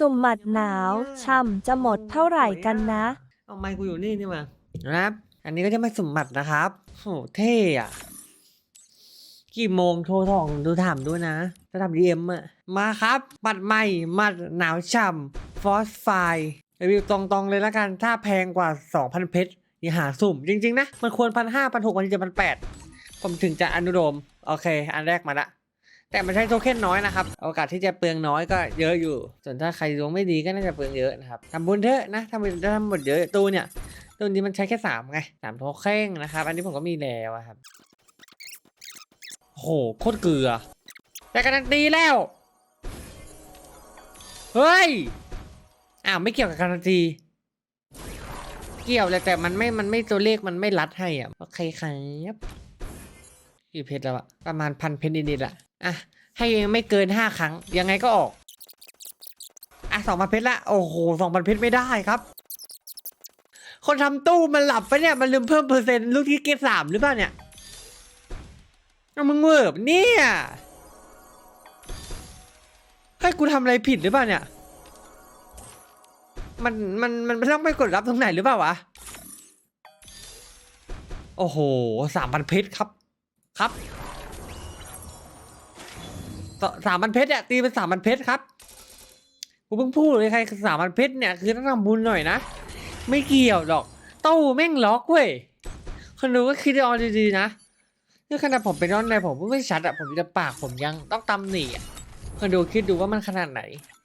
สุ่มหมัดหนาวช่ำจะหมดเท่าไหร่กันนะ เอาไมค์กูอยู่นี่นี่มานะครับ อันนี้ก็จะไม่สมบัตินะครับโหเท่อะกี่โมงโทรทองดูถามด้วยนะจะทำดีเอ็มอะมาครับบัตรใหม่มัดหนาวฉ่ำฟอสไฟรีวิวตรงๆเลยละกัน ถ้าแพงกว่า 2,000 เพชรอย่าหาสุ่ม จริง ๆ นะ มันควรพันห้าพันหกพันเจ็ดพันแปดผมถึงจะอนุโลมโอเค อันแรกมาละ แต่มันใช้โทเค็นน้อยนะครับ โอกาสที่จะเปลืองน้อยก็เยอะอยู่ ส่วนถ้าใครดวงไม่ดีก็น่าจะเปลืองเยอะนะครับทำบุญเถอะนะทำบุญทำหมดเยอะตู้เนี่ยตู้นี้มันใช้แค่สามไงสามโทเค็นนะครับ อันนี้ผมก็มีแล้วครับโหโคตรเกลือ แต่การันตีแล้ว เฮ้ย อ้าวไม่เกี่ยวกับการันตี เกี่ยวเลยแต่มันไม่ มันไม่ตัวเลขมันไม่รัดให้อะ โอเคครับกี่เพชรแล้วอะประมาณพันเพชรนิดๆละ อะให้ไม่เกินห้าครั้ง ยังไงก็ออก อะสองพันเพชรละ โอ้โหสองพันเพชรไม่ได้ครับ คนทำตู้มันหลับปะเนี่ย มันลืมเพิ่มเปอร์เซ็นต์ลูกที่เกตสามหรือเปล่าเนี่ยเอามึงเวิร์บเนี่ยให้ยกูทำอะไรผิดหรือเปล่าเนี่ย มันมันมันมันต้องไปกดรับตรงไหนหรือเปล่าวะ โอ้โหสามพันเพชรครับ ครับ สามพันเพชรเนี่ยตีเป็นสามพันเพชรครับกูเพิ่งพูดเลยใครสามพันเพชรเนี่ยคือต้องทำบุญหน่อยนะ ไม่เกี่ยวหรอกตู้แม่งล็อกเว้ยคนดูก็คิดเอาดีๆนะนี่ขนาดผมเป็นร้อนในผมก็ไม่ชัดอะผมจะปากผมยังต้องตำหนิอะคนดูคิดดูว่ามันขนาดไหน